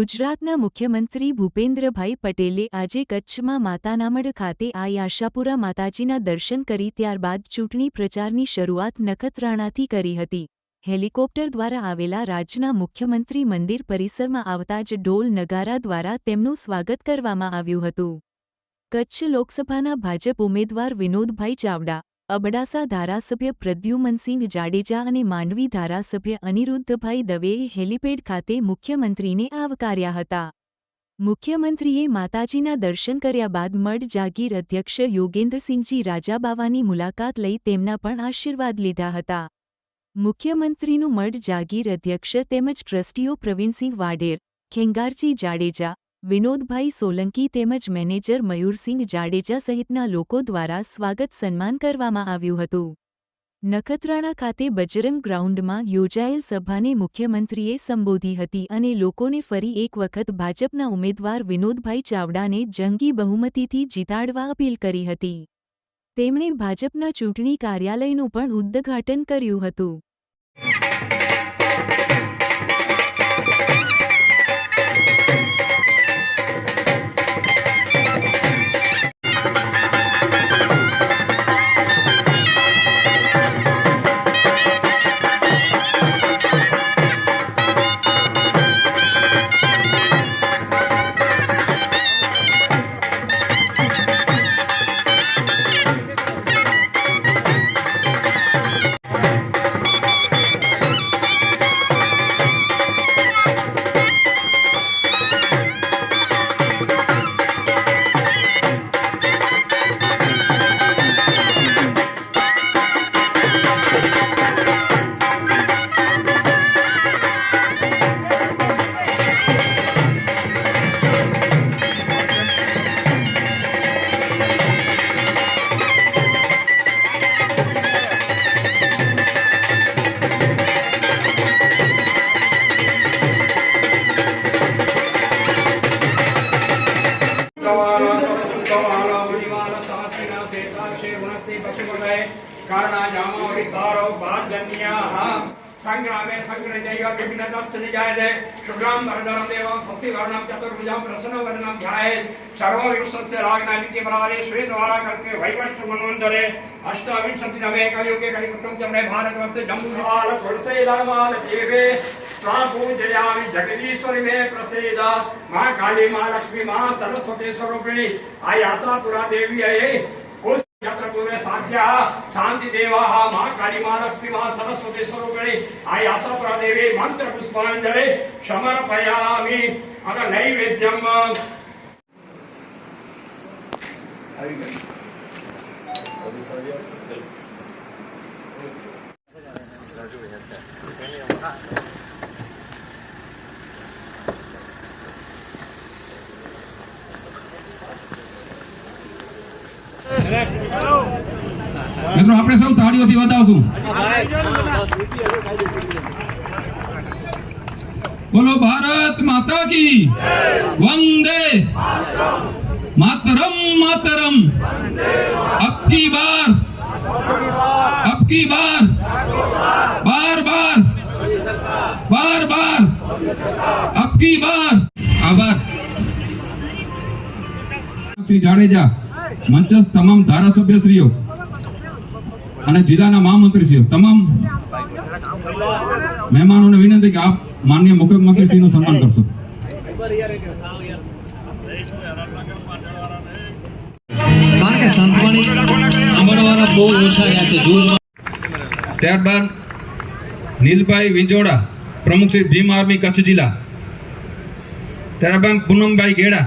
ગુજરાતના મુખ્યમંત્રી ભૂપેન્દ્રભાઈ પટેલે આજે કચ્છમાં માતાનામઢ ખાતે આઈ આશાપુરા માતાજીના દર્શન કરી ત્યારબાદ ચૂંટણી પ્રચારની શરૂઆત નખત્રાણાથી કરી હતી. હેલિકોપ્ટર દ્વારા આવેલા રાજ્યના મુખ્યમંત્રી મંદિર પરિસરમાં આવતા જ ઢોલ નગારા દ્વારા તેમનું સ્વાગત કરવામાં આવ્યું હતું. કચ્છ લોકસભાના ભાજપ ઉમેદવાર વિનોદભાઈ ચાવડા અબડાસા ધારાસભ્ય પ્રદ્યુમનસિંહ જાડેજા અને માંડવી ધારાસભ્ય અનિરુદ્ધભાઈ દવેએ હેલિપેડ ખાતે મુખ્યમંત્રીને આવકાર્યા હતા. મુખ્યમંત્રીએ માતાજીના દર્શન કર્યા બાદ મઢ જાગીર અધ્યક્ષ યોગેન્દ્રસિંહજી રાજાબાવાની મુલાકાત લઈ તેમના પણ આશીર્વાદ લીધા હતા. મુખ્યમંત્રીનું મઢ જાગીર અધ્યક્ષ તેમજ ટ્રસ્ટીઓ પ્રવીણસિંહ વાઢેર, ખેંગારજી જાડેજા વિનોદભાઈ સોલંકી તેમજ મેનેજર મયુરસિંહ જાડેજા સહિતના લોકો દ્વારા સ્વાગત સન્માન કરવામાં આવ્યું હતું. નખત્રાણા ખાતે બજરંગ ગ્રાઉન્ડમાં યોજાયેલ સભાને મુખ્યમંત્રીએ સંબોધી હતી અને લોકોને ફરી એક વખત ભાજપના ઉમેદવાર વિનોદભાઈ ચાવડાને જંગી બહુમતીથી જીતાડવા અપીલ કરી હતી. તેમણે ભાજપના ચૂંટણી કાર્યાલયનું પણ ઉદ્ઘાટન કર્યું હતું. संग्रामे संग्रजैव विघ्नतस्य निजायते शुक्लां वरदनं देवं स्वस्तिवर्णं चतुर्भुजं प्रसन्नवदनं ध्यायेत् सर्वविंशस्य राजनादित्यपरारे श्वेतवारा करके वैवष्टमन्वन्तरे अष्टाविंशतितमे कलियुगे कलिपुत्रं च मे भारतवर्षे जम्बुसवाल तुलसीदलमाल जीवे स्वापूजयामि जगदीश्वरि मे प्रसीद मां काली मां लक्ष्मी मां सरस्वती स्वरूपिणी आय आशापुरा देवी अये ಯತ್ರ ಪೂರ್ವೆ ಸಾಧ್ಯ ಶಾಂತಿ ದೇವಾ ಮಾ ಕಾಳಿ ಮಹಾಲಕ್ಷ್ಮಿ ಮಹಾ ಸರಸ್ವತಿ ಸ್ವರೂಪಿಣಿ ಆ ಯಾಸಪುರ ದೇವಿ ಮಂತ್ರ ಪುಷ್ಪಾಂಜಲಿ ಸಮರ್ಪಯಾಮಿ ಅದ ನೈವೇದ್ಯಂ Exactly. મિત્રો, આપણે સૌ તાળીઓથી વધાવશું. બોલો, ભારત માતા કી. વંદે માતરમ માતરમ. અબ બાર. અબ બાર. બાર બાર. બાર બાર. અબ બાર. આભાર. શ્રી જાડેજા, મંચસ્થ તમામ ધારાસભ્યશ્રીઓ. અને જિલ્લાના મહામંત્રીશ્રીઓ તમામ મહેમાનોને વિનંતી કે આપ માનનીય મુખ્યમંત્રીશ્રીનું સન્માન કરશો. કારણ કે સંતવાણી સાંભળવાના બહુ ઓછા રહ્યા છે ત્યારબાદ નીલભાઈ વિંજોડા પ્રમુખ શ્રી ભીમ આર્મી કચ્છ જિલ્લા. ત્યારબાદ પૂનમભાઈ ગેડા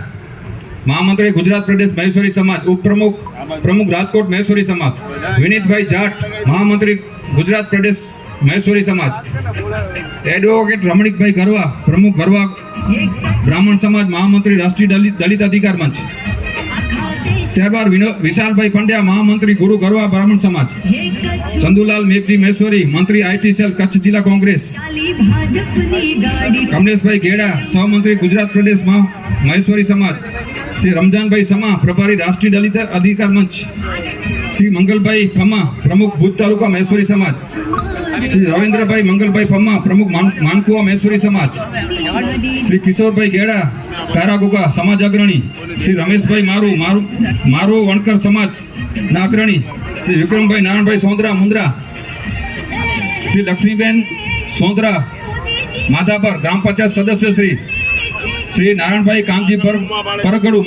મહામંત્રી ગુજરાત પ્રદેશ મહેશ્વરી સમાજ, ઉપપ્રમુખ, પ્રમુખ રાજકોટ મહેશ્વરી સમાજ, વિનીતભાઈ જાટ, મહામંત્રી ગુજરાત પ્રદેશ મહેશ્વરી સમાજ, એડવોકેટ રમણીકભાઈ ગરવા, પ્રમુખ ગરવા, બ્રાહ્મણ સમાજ, મહામંત્રી રાષ્ટ્રીય દલિત અધિકાર મંચ. ત્યારબાદ વિશાલભાઈ પંડ્યા, મહામંત્રી ગુરુ ગરવા બ્રાહ્મણ સમાજ. ચંદુલાલ મેઘજી મહેશ્વરી મંત્રી આઈટી સેલ કચ્છ જિલ્લા કોંગ્રેસ. કમલેશભાઈ ઘેડા, સહમંત્રી ગુજરાત પ્રદેશ મહેશ્વરી સમાજ. શ્રી રમજાનભાઈ સમા, પ્રભારી રાષ્ટ્રીય દલિત અધિકાર મંચ. શ્રી મંગલભાઈ ખમા, પ્રમુખ ભુજ તાલુકા મહેશ્વરી સમાજ. શ્રી રવિન્દ્રભાઈ મંગલભાઈ પમ્મા, પ્રમુખ માનકુવા મહેશ્વરી સમાજ. શ્રી કિશોરભાઈ ગેડા કારાગોગા સમાજ અગ્રણી. શ્રી રમેશભાઈ મારુ મારુ મારુ વણકર સમાજ ના અગ્રણી. શ્રી વિક્રમભાઈ નારાયણભાઈ સોંદરા, મુંદ્રા. શ્રી લક્ષ્મીબેન સોંદરા. માધાપર ગ્રામ પંચાયત સદસ્ય શ્રી. શ્રી નારાયણભાઈ કામજી પર પરગડુ